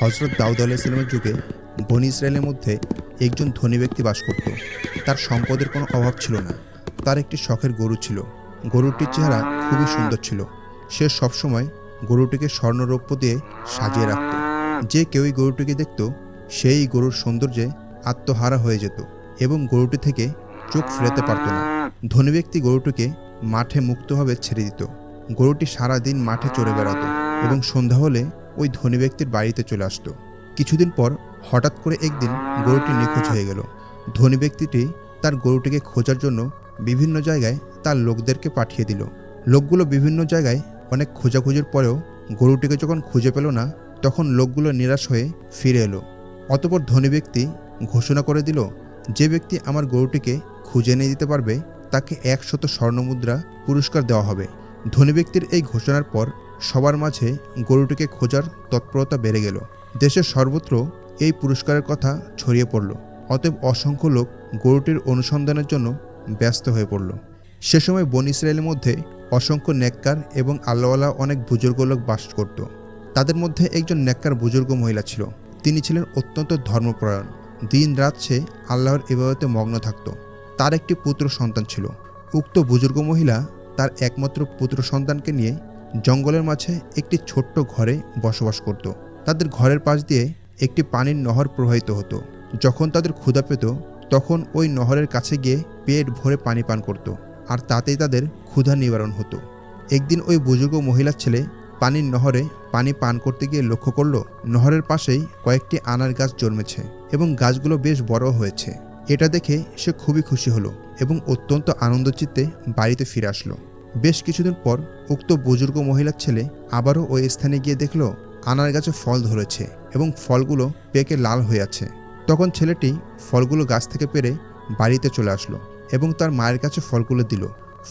হজরত দাউদ আলাইসালামের যুগে বনি ইসরায়েলের মধ্যে একজন ধনী ব্যক্তি বাস করত। তার সম্পদের কোনো অভাব ছিল না। তার একটি শখের গরু ছিল। গরুটির চেহারা খুবই সুন্দর ছিল। সে সবসময় গরুটিকে স্বর্ণরৌপ্য দিয়ে সাজিয়ে রাখত। যে কেউই গরুটিকে দেখত, সেই গরুর সৌন্দর্যে আত্মহারা হয়ে যেত এবং গরুটি থেকে চোখ ফেরাতে পারত না। ধনী ব্যক্তি গরুটিকে মাঠে মুক্তভাবে ছেড়ে দিত। গরুটি সারা দিন মাঠে চড়ে বেড়াতো এবং সন্ধ্যা হলে ওই ধনী ব্যক্তির বাড়িতে চলে আসতো। কিছুদিন পর হঠাৎ করে একদিন গরুটি নিখোঁজ হয়ে গেল। ধনী ব্যক্তিটি তার গরুটিকে খোঁজার জন্য বিভিন্ন জায়গায় তার লোকদেরকে পাঠিয়ে দিল। লোকগুলো বিভিন্ন জায়গায় অনেক খোঁজাখুঁজির পরেও গরুটিকে যখন খুঁজে পেল না, তখন লোকগুলো নিরাশ হয়ে ফিরে এলো। অতপর ধনী ব্যক্তি ঘোষণা করে দিল, যে ব্যক্তি আমার গরুটিকে খুঁজে নিয়ে দিতে পারবে, তাকে একশত স্বর্ণমুদ্রা পুরস্কার দেওয়া হবে। ধনী ব্যক্তির এই ঘোষণার পর সবার মাঝে গরুটিকে খোঁজার তৎপরতা বেড়ে গেল। দেশের সর্বত্র এই পুরস্কারের কথা ছড়িয়ে পড়ল। অতএব অসংখ্য লোক গরুটির অনুসন্ধানের জন্য ব্যস্ত হয়ে পড়ল। সে সময় বন ইসরায়েলের মধ্যে অসংখ্য নেককার এবং আল্লাহওয়ালা অনেক বুজুর্গ লোক বাস করত। তাদের মধ্যে একজন নেককার বুজুর্গ মহিলা ছিল। তিনি ছিলেন অত্যন্ত ধর্মপরায়ণ। দিন রাত সে আল্লাহর ইবাদতে মগ্ন থাকত। তার একটি পুত্র সন্তান ছিল। উক্ত বুজুর্গ মহিলা তার একমাত্র পুত্র সন্তানকে নিয়ে জঙ্গলের মাঝে একটি ছোট্ট ঘরে বসবাস করত। তাদের ঘরের পাশ দিয়ে একটি পানির নহর প্রবাহিত হতো। যখন তাদের ক্ষুধা পেত, তখন ওই নহরের কাছে গিয়ে পেট ভরে পানি পান করত আর তাতেই তাদের ক্ষুধা নিবারণ হতো। একদিন ওই বুজুর্গ মহিলার ছেলে পানির নহরে পানি পান করতে গিয়ে লক্ষ্য করল, নহরের পাশেই কয়েকটি আনার গাছ জন্মেছে এবং গাছগুলো বেশ বড় হয়েছে। এটা দেখে সে খুবই খুশি হলো এবং অত্যন্ত আনন্দচিত্তে বাড়িতে ফিরে আসলো। বেশ কিছুদিন পর উক্ত বুজুর্গ মহিলার ছেলে আবারও ওই স্থানে গিয়ে দেখল, আনার গাছে ফল ধরেছে এবং ফলগুলো পেকে লাল হয়ে আছে। তখন ছেলেটি ফলগুলো গাছ থেকে পেরে বাড়িতে চলে আসলো এবং তার মায়ের কাছে ফলগুলো দিল।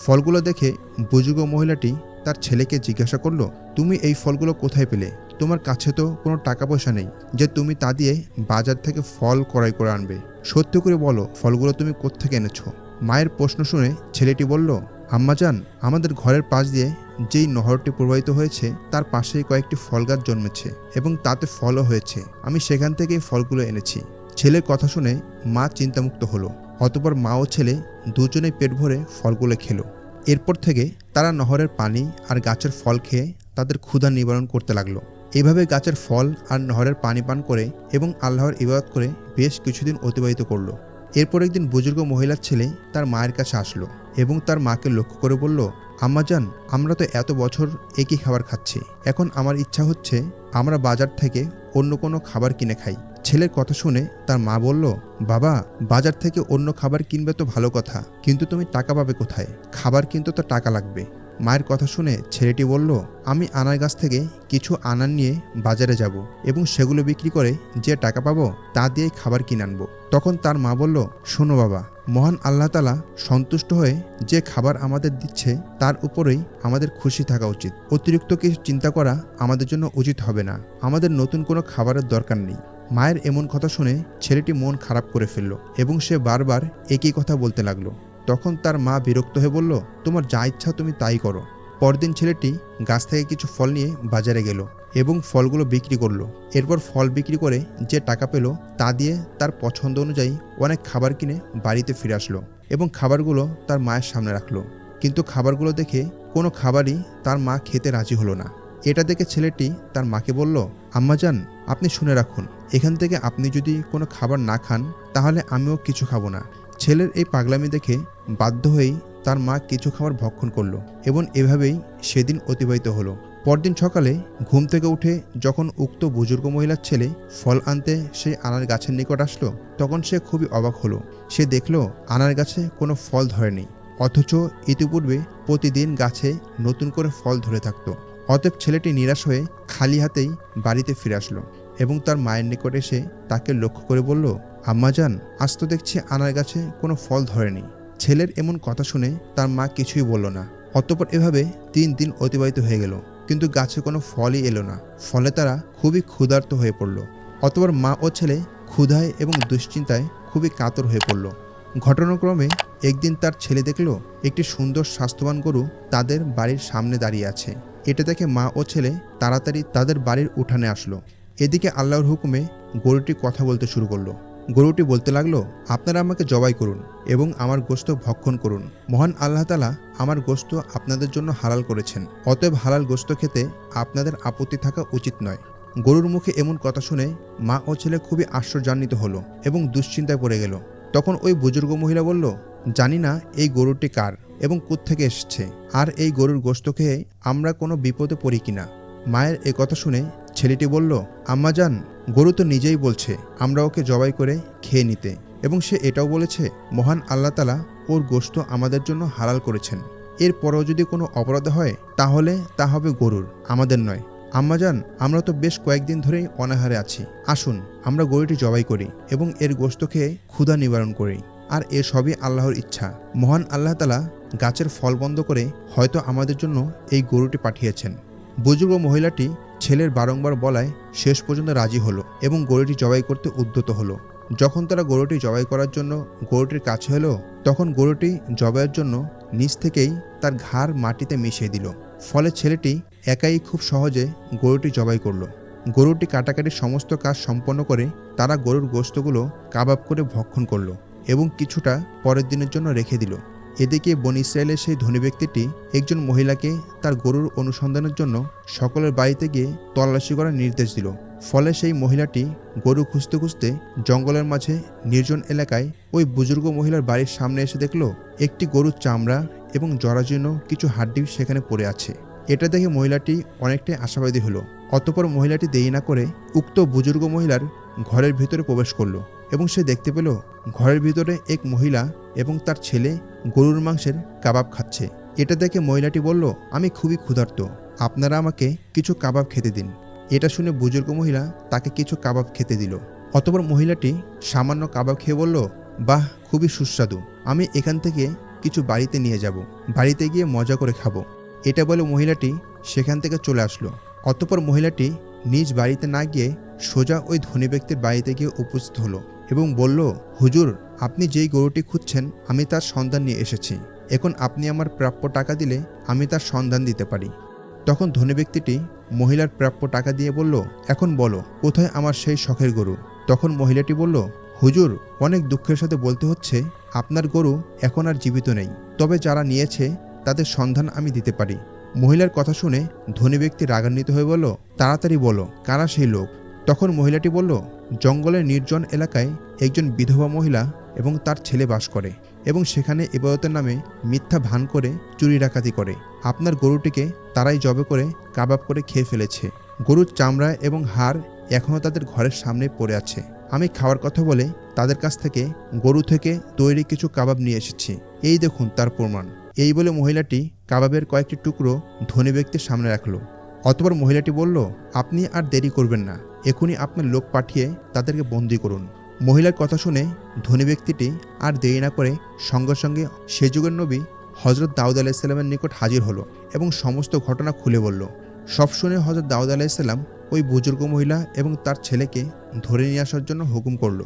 ফলগুলো দেখে বুজুর্গ মহিলাটি তার ছেলেকে জিজ্ঞাসা করল, তুমি এই ফলগুলো কোথায় পেলে? তোমার কাছে তো কোনো টাকা পয়সা নেই যে তুমি তা দিয়ে বাজার থেকে ফল ক্রয় করে আনবে। সত্যি করে বলো, ফলগুলো তুমি কোত্থেকে এনেছো? মায়ের প্রশ্ন শুনে ছেলেটি বলল আম্মাজান আমাদের ঘরের পাশ দিয়ে যেই নহরটি প্রবাহিত হয়েছে, তার পাশেই কয়েকটি ফল গাছ জন্মেছে এবং তাতে ফলও হয়েছে। আমি সেখান থেকেই ফলগুলো এনেছি। ছেলের কথা শুনে মা চিন্তামুক্ত হলো। অতপর মা ও ছেলে দুজনেই পেট ভরে ফলগুলো খেলো। এরপর থেকে তারা নহরের পানি আর গাছের ফল খেয়ে তাদের ক্ষুধা নিবারণ করতে লাগল। এভাবে গাছের ফল আর নহরের পানি পান করে এবং আল্লাহর ইবাদত করে বেশ কিছুদিন অতিবাহিত করল। এরপর একদিন বুজুর্গ মহিলার ছেলে তার মায়ের কাছে আসলো এবং তার মাকে লক্ষ্য করে বলল আম্মাজান আমরা তো এত বছর একই খাবার খাচ্ছি। এখন আমার ইচ্ছা হচ্ছে আমরা বাজার থেকে অন্য কোনো খাবার কিনে খাই। ছেলের কথা শুনে তার মা বলল, বাবা, বাজার থেকে অন্য খাবার কিনবে তো ভালো কথা, কিন্তু তুমি টাকা পাবে কোথায়? খাবার কিন্তু তো টাকা লাগবে। মায়ের কথা শুনে ছেলেটি বলল, আমি আনার গাছ থেকে কিছু আনার নিয়ে বাজারে যাব এবং সেগুলো বিক্রি করে যে টাকা পাবো তা দিয়েই খাবার কিনে আনব। তখন তার মা বলল, শোনো বাবা, মহান আল্লাহ তালা সন্তুষ্ট হয়ে যে খাবার আমাদের দিচ্ছে তার উপরেই আমাদের খুশি থাকা উচিত। অতিরিক্ত কিছু চিন্তা করা আমাদের জন্য উচিত হবে না। আমাদের নতুন কোনো খাবারের দরকার নেই। মায়ের এমন কথা শুনে ছেলেটি মন খারাপ করে ফেলল এবং সে বারবার একই কথা বলতে লাগল। তখন তার মা বিরক্ত হয়ে বলল, তোমার যা ইচ্ছা তুমি তাই করো। পরদিন ছেলেটি গাছ থেকে কিছু ফল নিয়ে বাজারে গেল এবং ফলগুলো বিক্রি করল। এরপর ফল বিক্রি করে যে টাকা পেল তা দিয়ে তার পছন্দ অনুযায়ী অনেক খাবার কিনে বাড়িতে ফিরে আসলো এবং খাবারগুলো তার মায়ের সামনে রাখল। কিন্তু খাবারগুলো দেখে কোনো খাবারই তার মা খেতে রাজি হলো না। এটা দেখে ছেলেটি তার মাকে বলল আম্মাজান আপনি শুনে রাখুন। এখান থেকে আপনি যদি কোনো খাবার না খান, তাহলে আমিও কিছু খাব না। ছেলের এই পাগলামি দেখে বাধ্য হয়েই তার মা কিছু খাবার ভক্ষণ করল এবং এভাবেই সেদিন অতিবাহিত হলো। পরদিন সকালে ঘুম থেকে উঠে যখন উক্ত বুজুর্গ মহিলার ছেলে ফল আনতে সেই আনার গাছের নিকট আসলো, তখন সে খুবই অবাক হলো। সে দেখল, আনার গাছে কোনো ফল ধরেনি, অথচ ইতিপূর্বে প্রতিদিন গাছে নতুন করে ফল ধরে থাকতো। অতএব ছেলেটি নিরাশ হয়ে খালি হাতেই বাড়িতে ফিরে আসলো। এবং তার মায়ের নিকট এসে তাকে লক্ষ্য করে বলল আম্মাজান আজ তো দেখছি আনার গাছে কোনো ফল ধরেনি। ছেলের এমন কথা শুনে তার মা কিছুই বলল না। অতপর এভাবে তিন দিন অতিবাহিত হয়ে গেল, কিন্তু গাছে কোনো ফলই এলো না। ফলে তারা খুবই ক্ষুধার্ত হয়ে পড়ল। অতপর মা ও ছেলে ক্ষুধায় এবং দুশ্চিন্তায় খুবই কাতর হয়ে পড়ল। ঘটনাক্রমে একদিন তার ছেলে দেখল, একটি সুন্দর স্বাস্থ্যবান গরু তাদের বাড়ির সামনে দাঁড়িয়ে আছে। এটা দেখে মা ও ছেলে তাড়াতাড়ি তাদের বাড়ির উঠানে আসলো। এদিকে আল্লাহর হুকুমে গরুটি কথা বলতে শুরু করল। গরুটি বলতে লাগল, আপনারা আমাকে জবাই করুন এবং আমার গোস্ত ভক্ষণ করুন। মহান আল্লাহ তালা আমার গোস্ত আপনাদের জন্য হালাল করেছেন। অতএব হালাল গোস্ত খেতে আপনাদের আপত্তি থাকা উচিত নয়। গরুর মুখে এমন কথা শুনে মা ও ছেলে খুবই আশ্চর্যান্বিত হলো এবং দুশ্চিন্তায় পড়ে গেল। তখন ওই বুজুর্গ মহিলা বলল, জানি না এই গরুটি কার এবং থেকে এসেছে? আর এই গরুর গোস্ত খেয়ে আমরা কোনো বিপদে পড়ি কিনা? মায়ের এ কথা শুনে ছেলেটি বলল, আম্মা যান, গরু তো নিজেই বলছে, আমরা ওকে জবাই করে খেয়ে নিতে। এবং সে এটাও বলেছে, মহান আল্লাহ তালা ওর গোস্ত আমাদের জন্য হালাল করেছেন। এরপরেও যদি কোনো অপরাধ হয়, তাহলে তা হবে গরুর, আমাদের নয়। আম্মাজান আমরা তো বেশ কয়েকদিন ধরেই অনাহারে আছি। আসুন, আমরা গরুটি জবাই করি এবং এর গোস্ত খেয়ে ক্ষুধা নিবারণ করি। আর এ সবই আল্লাহর ইচ্ছা। মহান আল্লাহ তালা গাছের ফল বন্ধ করে হয়তো আমাদের জন্য এই গরুটি পাঠিয়েছেন। বুজুর্গ মহিলাটি ছেলের বারংবার বলায় শেষ পর্যন্ত রাজি হলো এবং গরুটি জবাই করতে উদ্যত হলো। যখন তারা গরুটি জবাই করার জন্য গরুটির কাছে এলো, তখন গরুটি জবাইয়ের জন্য নিচ থেকেই তার ঘাড় মাটিতে মিশিয়ে দিল। ফলে ছেলেটি একাই খুব সহজে গরুটি জবাই করল। গরুটি কাটাকাটির সমস্ত কাজ সম্পন্ন করে তারা গরুর গোস্তগুলো কাবাব করে ভক্ষণ করল এবং কিছুটা পরের দিনের জন্য রেখে দিল। এদিকে বন ইসরায়েলের সেই ধনী ব্যক্তিটি একজন মহিলাকে তার গরুর অনুসন্ধানের জন্য সকলের বাড়িতে গিয়ে তল্লাশি করার নির্দেশ দিল। ফলে সেই মহিলাটি গরু খুঁজতে খুঁজতে জঙ্গলের মাঝে নির্জন এলাকায় ওই বুজুর্গ মহিলার বাড়ির সামনে এসে দেখল, একটি গরুর চামড়া এবং জরাজীর্ণ কিছু হাড্ডি সেখানে পড়ে আছে। এটা দেখে মহিলাটি অনেকটাই আশাবাদী হলো। অতপর মহিলাটি দেরি না করে উক্ত বুজুর্গ মহিলার ঘরের ভিতরে প্রবেশ করল। এবং সে দেখতে পেল ঘরের ভিতরে এক মহিলা এবং তার ছেলে গরুর মাংসের কাবাব খাচ্ছে। এটা দেখে মহিলাটি বলল, আমি খুবই ক্ষুধার্ত। আপনারা আমাকে কিছু কাবাব খেতে দিন। এটা শুনে বুজুর্গ মহিলা তাকে কিছু কাবাব খেতে দিল। অতপর মহিলাটি সামান্য কাবাব খেয়ে বলল, বাহ, খুবই সুস্বাদু। আমি এখান থেকে কিছু বাড়িতে নিয়ে যাব। বাড়িতে গিয়ে মজা করে খাব। এটা বলে মহিলাটি সেখান থেকে চলে আসলো। অতপর মহিলাটি নিজ বাড়িতে না গিয়ে সোজা ওই ধনী ব্যক্তির বাড়িতে গিয়ে উপস্থিত হলো। এবং বলল, হুজুর, আপনি যেই গরুটি খুঁজছেন, আমি তার সন্ধান নিয়ে এসেছি। এখন আপনি আমার প্রাপ্য টাকা দিলে আমি তার সন্ধান দিতে পারি। তখন ধনী ব্যক্তিটি মহিলার প্রাপ্য টাকা দিয়ে বলল, এখন বলো, কোথায় আমার সেই শখের গরু? তখন মহিলাটি বলল, হুজুর, অনেক দুঃখের সাথে বলতে হচ্ছে, আপনার গরু এখন আর জীবিত নেই। তবে যারা নিয়েছে, তাদের সন্ধান আমি দিতে পারি। মহিলার কথা শুনে ধনী ব্যক্তি রাগান্বিত হয়ে বলল, তাড়াতাড়ি বলো, কারা সেই লোক? তখন মহিলাটি বলল, জঙ্গলের নির্জন এলাকায় একজন বিধবা মহিলা এবং তার ছেলে বাস করে এবং সেখানে ইবাদতের নামে মিথ্যা ভান করে চুরি ডাকাতি করে। আপনার গরুটিকে তারাই জবে করে কাবাব করে খেয়ে ফেলেছে। গরুর চামড়া এবং হাড় এখনও তাদের ঘরের সামনে পড়ে আছে। আমি খাওয়ার কথা বলে তাদের কাছ থেকে গরু থেকে তৈরি কিছু কাবাব নিয়ে এসেছি। এই দেখুন তার প্রমাণ। এই বলে মহিলাটি কাবাবের কয়েকটি টুকরো ধনী ব্যক্তির সামনে রাখল। অতপর মহিলাটি বলল, আপনি আর দেরি করবেন না। এখনই আপনার লোক পাঠিয়ে তাদেরকে বন্দি করুন। মহিলার কথা শুনে ধনী ব্যক্তিটি আর দেরি না করে সঙ্গে সঙ্গে সে যুগের নবী হজরত দাউদ আলাইসাল্লামের নিকট হাজির হলো এবং সমস্ত ঘটনা খুলে বলল। সব শুনে হজরত দাউদ আলাইসাল্লাম ওই বুজুর্গ মহিলা এবং তার ছেলেকে ধরে নিয়ে আসার জন্য হুকুম করল।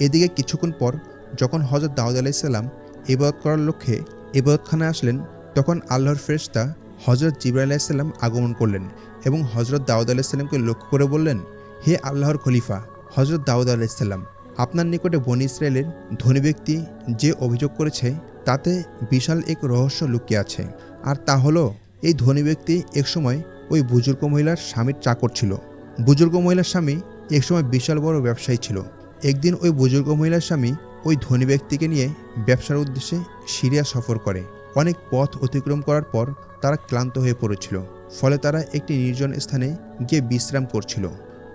এদিকে কিছুক্ষণ পর যখন হজরত দাউদ আলাইসাল্লাম ইবাদত করার লক্ষ্যে ইবাদতখানায় আসলেন, তখন আল্লাহর ফেরেশতা হজরত জিব্রাইল আলাইসাল্লাম আগমন করলেন এবং হজরত দাউদ আলাইসাল্লামকে লক্ষ্য করে বললেন হে আল্লাহর খলিফা হজরত দাউদ আলাইসাল্লাম আপনার নিকটে বনি ইসরায়েলের ধনী ব্যক্তি যে অভিযোগ করেছে, তাতে বিশাল এক রহস্য লুকিয়ে আছে। আর তা হলো, এই ধনী ব্যক্তি একসময় ওই বুজুর্গ মহিলার স্বামীর চাকর ছিল। বুজুর্গ মহিলার স্বামী একসময় বিশাল বড় ব্যবসায়ী ছিল। একদিন ওই বুজুর্গ মহিলার স্বামী ওই ধনী ব্যক্তিকে নিয়ে ব্যবসার উদ্দেশ্যে সিরিয়া সফর করে। অনেক পথ অতিক্রম করার পর তারা ক্লান্ত হয়ে পড়েছিল। ফলে তারা একটি নির্জন স্থানে গিয়ে বিশ্রাম করছিল।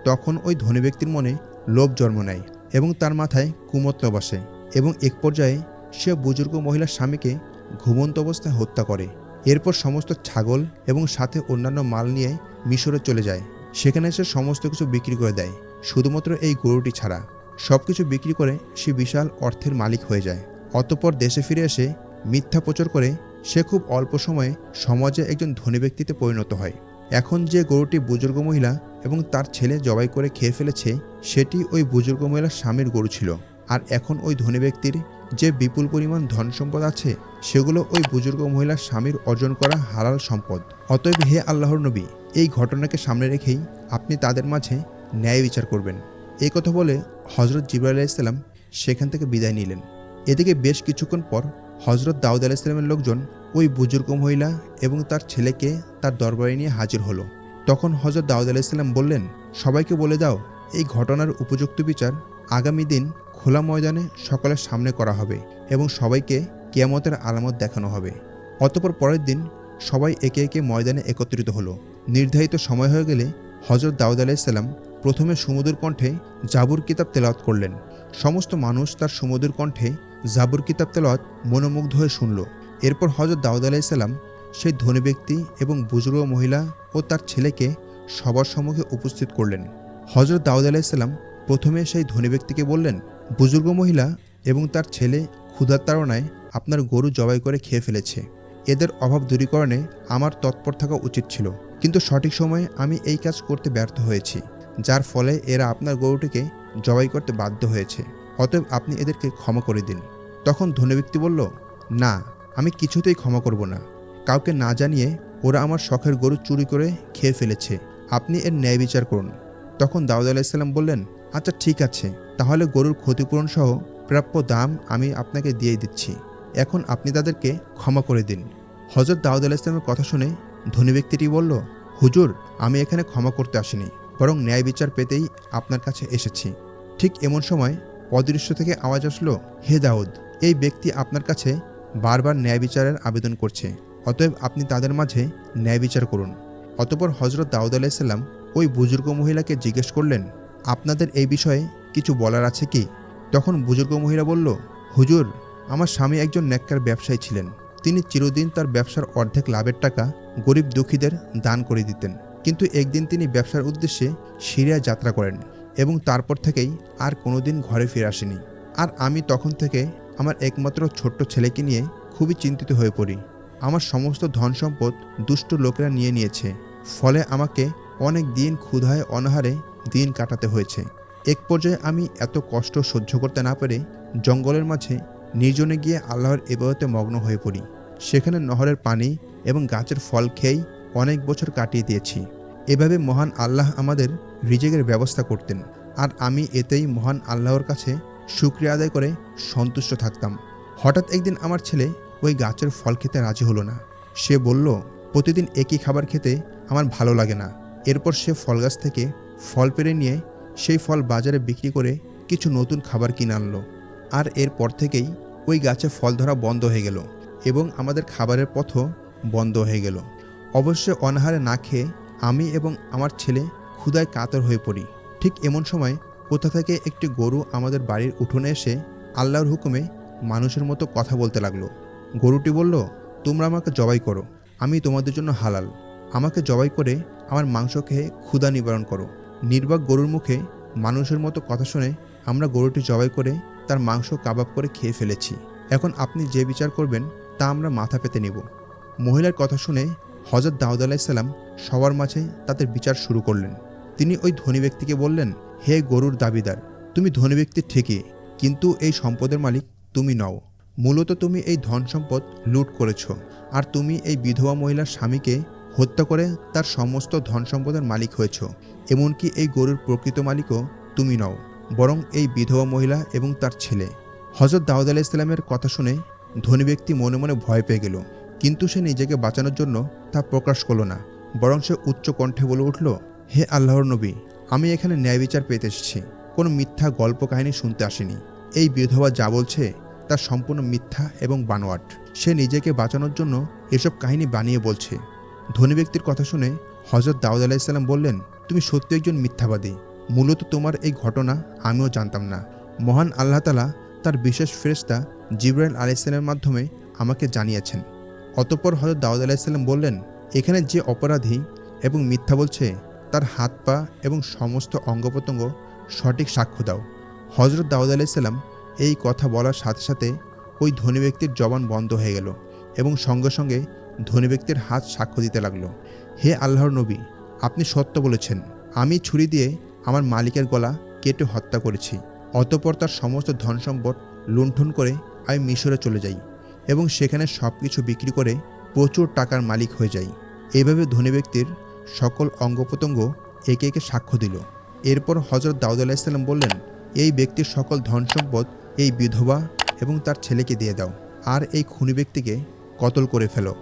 তখন ওই ধনী ব্যক্তির মনে লোভ জন্ম নেয় এবং তার মাথায় কুমত্ত বসে এবং এক পর্যায়ে সে বুজুর্গ মহিলার স্বামীকে ঘুমন্ত অবস্থায় হত্যা করে। এরপর সমস্ত ছাগল এবং সাথে অন্যান্য মাল নিয়ে মিশরে চলে যায়। সেখানে সে সমস্ত কিছু বিক্রি করে দেয়। শুধুমাত্র এই গরুটি ছাড়া সব কিছু বিক্রি করে সে বিশাল অর্থের মালিক হয়ে যায়। অতপর দেশে ফিরে এসে মিথ্যা প্রচার করে সে খুব অল্প সময়ে সমাজে একজন ধনী ব্যক্তিতে পরিণত হয়। এখন যে গরুটি বুজুর্গ মহিলা এবং তার ছেলে জবাই করে খেয়ে ফেলেছে, সেটি ওই বুজুর্গ মহিলার স্বামীর গরু ছিল। আর এখন ওই ধনী ব্যক্তির যে বিপুল পরিমাণ ধন সম্পদ আছে, সেগুলো ওই বুজুর্গ মহিলার স্বামীর অর্জন করা হালাল সম্পদ। অতএব হে আল্লাহর নবী, এই ঘটনাকে সামনে রেখেই আপনি তাদের মাঝে ন্যায় বিচার করবেন। এই কথা বলে হজরত জিবরা আলাইসাল্লাম সেখান থেকে বিদায় নিলেন। এদিকে বেশ কিছুক্ষণ পর হজরত দাউদ আলাইসাল্লামের লোকজন ওই বুজুর্গ মহিলা এবং তার ছেলেকে তার দরবারে নিয়ে হাজির হলো। তখন হজরত দাউদ আলাইসাল্লাম বললেন, সবাইকে বলে দাও, এই ঘটনার উপযুক্ত বিচার আগামী দিন খোলা ময়দানে সকলের সামনে করা হবে এবং সবাইকে কেয়ামতের আলামত দেখানো হবে। অতপর পরের দিন সবাই একে একে ময়দানে একত্রিত হলো। নির্ধারিত সময় হয়ে গেলে হজরত দাউদ আলাইসাল্লাম প্রথমে সমুদ্র কণ্ঠে জাবুর কিতাব তেলাওয়াত করলেন। সমস্ত মানুষ তার সমুদ্র কণ্ঠে জাবুর কিতাব তেলাওয়াত মনোমুগ্ধ হয়ে শুনল। এরপর হজরত দাউদ আলাইসাল্লাম সেই ধনী ব্যক্তি এবং বুজুর্গ মহিলা ও তার ছেলেকে সবার সম্মুখে উপস্থিত করলেন। হজরত দাউদ আলাইসাল্লাম প্রথমে সেই ধনী ব্যক্তিকে বললেন, বুজুর্গ মহিলা এবং তার ছেলে ক্ষুধার তাড়নায় আপনার গরু জবাই করে খেয়ে ফেলেছে। এদের অভাব দূরীকরণে আমার তৎপর থাকা উচিত ছিল। কিন্তু সঠিক সময়ে আমি এই কাজ করতে ব্যর্থ হয়েছি, যার ফলে এরা আপনার গরুটিকে জবাই করতে বাধ্য হয়েছে। অতএব আপনি এদেরকে ক্ষমা করে দিন। তখন ধনী ব্যক্তি বলল, না, আমি কিছুতেই ক্ষমা করব না। কাউকে না জানিয়ে ওরা আমার শখের গরু চুরি করে খেয়ে ফেলেছে। আপনি এর ন্যায় বিচার করুন। তখন দাউদ আলাইসাল্লাম বললেন আচ্ছা ঠিক আছে। তাহলে গরুর ক্ষতিপূরণ সহ প্রাপ্য দাম আমি আপনাকে দিয়ে দিচ্ছি। এখন আপনি তাদেরকে ক্ষমা করে দিন। হজরত দাউদ আলাইসলামের কথা শুনে ধনী ব্যক্তিটি বলল, হুজুর, আমি এখানে ক্ষমা করতে আসিনি, বরং ন্যায় বিচার পেতেই আপনার কাছে এসেছি। ঠিক এমন সময় অদৃশ্য থেকে আওয়াজ আসলো, হে দাউদ, এই ব্যক্তি আপনার কাছে বারবার ন্যায় বিচারের আবেদন করছে। অতএব আপনি তাদের মাঝে ন্যায় বিচার করুন। অতপর হজরত দাউদ আলাইসাল্লাম ওই বুজুর্গ মহিলাকে জিজ্ঞেস করলেন, আপনাদের এই বিষয়ে কিছু বলার আছে কি? তখন বুজুর্গ মহিলা বলল, হুজুর, আমার স্বামী একজন নেককার ব্যবসায়ী ছিলেন। তিনি চিরদিন তার ব্যবসার অর্ধেক লাভের টাকা গরিব দুঃখীদের দান করে দিতেন। কিন্তু একদিন তিনি ব্যবসার উদ্দেশ্যে সিরিয়া যাত্রা করেন এবং তারপর থেকেই আর কোনোদিন ঘরে ফিরে আসেনি। আর আমি তখন থেকে আমার একমাত্র ছোট্ট ছেলেকে নিয়ে খুবই চিন্তিত হয়ে পড়ি। আমার সমস্ত ধন সম্পদ দুষ্ট লোকেরা নিয়ে নিয়েছে। ফলে আমাকে অনেক দিন ক্ষুধায় অনাহারে দিন কাটাতে হয়েছে। এক পর্যায়ে আমি এত কষ্ট সহ্য করতে না পেরে জঙ্গলের মাঝে নির্জনে গিয়ে আল্লাহর এবাদতে মগ্ন হয়ে পড়ি। সেখানে নহরের পানি এবং গাছের ফল খেয়েই অনেক বছর কাটিয়ে দিয়েছি। এভাবে মহান আল্লাহ আমাদের রিজেকের ব্যবস্থা করতেন। আর আমি এতেই মহান আল্লাহর কাছে শুক্রিয়া আদায় করে সন্তুষ্ট থাকতাম। হঠাৎ একদিন আমার ছেলে ওই গাছের ফল খেতে রাজি হলো না। সে বলল, প্রতিদিন একই খাবার খেতে আমার ভালো লাগে না। এরপর সে ফল গাছ থেকে ফল পেরে নিয়ে সেই ফল বাজারে বিক্রি করে কিছু নতুন খাবার কিনে আনলো। আর এরপর থেকেই ওই গাছে ফল ধরা বন্ধ হয়ে গেল এবং আমাদের খাবারের পথও বন্ধ হয়ে গেল। অবশ্য অনাহারে না খেয়ে আমি এবং আমার ছেলে ক্ষুদায় কাতর হয়ে পড়ি। ঠিক এমন সময় কোথা থেকে একটি গরু আমাদের বাড়ির উঠোনে এসে আল্লাহর হুকুমে মানুষের মতো কথা বলতে লাগল। গরুটি বলল, তোমরা আমাকে জবাই করো, আমি তোমাদের জন্য হালাল। আমাকে জবাই করে আমার মাংস খেয়ে ক্ষুধা নিবারণ করো। নির্বাক গরুর মুখে মানুষের মতো কথা শুনে আমরা গরুটি জবাই করে তার মাংস কাবাব করে খেয়ে ফেলেছি। এখন আপনি যে বিচার করবেন, তা আমরা মাথা পেতে নেব। মহিলার কথা শুনে হজরত দাউদ আলাইসাল্লাম সবার মাঝে তাদের বিচার শুরু করলেন। তিনি ওই ধনী ব্যক্তিকে বললেন, হে গরুর দাবিদার, তুমি ধনী ব্যক্তি ঠিকই, কিন্তু এই সম্পদের মালিক তুমি নও। মূলত তুমি এই ধন সম্পদ লুট করেছ, আর তুমি এই বিধবা মহিলার স্বামীকে হত্যা করে তার সমস্ত ধন সম্পদের মালিক হয়েছ, এমনকি এই গরুর প্রকৃত মালিকও তুমি নও, বরং এই বিধবা মহিলা এবং তার ছেলে। হজরত দাউদ আলাহ ইসলামের কথা শুনে ধনী ব্যক্তি মনে মনে ভয় পেয়ে গেল, কিন্তু সে নিজেকে বাঁচানোর জন্য তা প্রকাশ করল না, বরং সে উচ্চ কণ্ঠে বলে উঠল, হে আল্লাহর নবী, আমি এখানে ন্যায় বিচার পেতে এসেছি, কোনো মিথ্যা গল্প কাহিনী শুনতে আসিনি। এই বিধবা যা বলছে তা সম্পূর্ণ মিথ্যা এবং বানোয়াট। সে নিজেকে বাঁচানোর জন্য এসব কাহিনী বানিয়ে বলছে। ধনী ব্যক্তির কথা শুনে হজরত দাউদ আলাইসাল্লাম বললেন, তুমি সত্যি একজন মিথ্যাবাদী। মূলত তোমার এই ঘটনা আমিও জানতাম না। মহান আল্লাহ তালা তার বিশেষ ফেরেস্তা জিব্রাইল আলাইসাল্লামের মাধ্যমে আমাকে জানিয়েছেন। অতঃপর হজরত দাউদ আলাইসাল্লাম বললেন, এখানে যে অপরাধী এবং মিথ্যা বলছে, তার হাত পা এবং সমস্ত অঙ্গ প্রত্যঙ্গ সঠিক সাক্ষ্য দাও। হজরত দাউদ আলাইসাল্লাম এই কথা বলার সাথে সাথে ওই ধনী ব্যক্তির জবান বন্ধ হয়ে গেল এবং সঙ্গে সঙ্গে ধনী ব্যক্তির হাত সাক্ষ্য দিতে লাগল, হে আল্লাহর নবী, আপনি সত্য বলেছেন। আমি ছুরি দিয়ে আমার মালিকের গলা কেটে হত্যা করেছি। অতপর তার সমস্ত ধন সম্পদ লুণ্ঠন করে আমি মিশরে চলে যাই এবং সেখানে সব কিছু বিক্রি করে প্রচুর টাকার মালিক হয়ে যাই। এভাবে ধনী ব্যক্তির সকল অঙ্গ প্রত্যঙ্গ একে একে সাক্ষ্য দিল। এরপর হজরত দাউদ আলাহিসাল্লাম বললেন, এই ব্যক্তির সকল ধন সম্পদ এই বিধবা এবং তার ছেলেকে দিয়ে দাও, আর এই খুনি ব্যক্তিকে কতল করে ফেলো।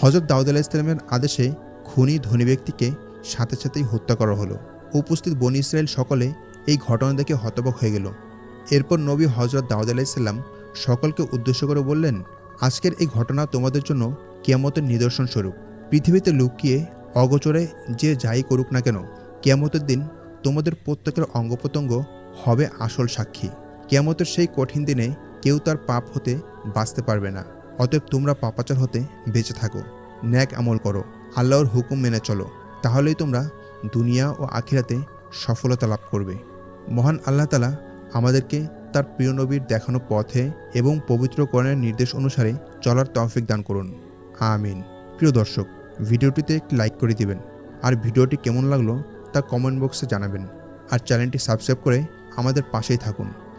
হজরত দাউদ আলাহিসাল্লামের আদেশে খুনি ধনী ব্যক্তিকে সাথে সাথেই হত্যা করা হলো। উপস্থিত বনি ইসরায়েল সকলে এই ঘটনা দেখে হতবাক হয়ে গেল। এরপর নবী হজরত দাউদ আলাইসাল্লাম সকলকে উদ্দেশ্য করে বললেন, আজকের এই ঘটনা তোমাদের জন্য কেয়ামতের নিদর্শন স্বরূপ। পৃথিবীতে লুকিয়ে, অগোচরে যে যাই করুক না কেন, কেয়ামতের দিন তোমাদের প্রত্যেকের অঙ্গ প্রত্যঙ্গ হবে আসল সাক্ষী। কিয়ামতের সেই কঠিন দিনে কেউ তার পাপ হতে বাঁচতে পারবে না। অতএব তোমরা পাপাচার হতে বেঁচে থাকো। ন্যাক আমল করো। আল্লাহর হুকুম মেনে চলো। তাহলেই তোমরা দুনিয়া ও আখিরাতে সফলতা লাভ করবে। মহান আল্লাহ তালা আমাদেরকে তার প্রিয় নবীর দেখানো পথে এবং পবিত্রকরণের নির্দেশ অনুসারে চলার তৌফিক দান করুন। আমিন। প্রিয় দর্শক, ভিডিওটিতে একটি লাইক করে দিবেন। আর ভিডিওটি কেমন লাগল তা কমেন্ট বক্সে জানাবেন। আর চ্যানেলটি সাবস্ক্রাইব করে আমাদের পাশেই থাকুন।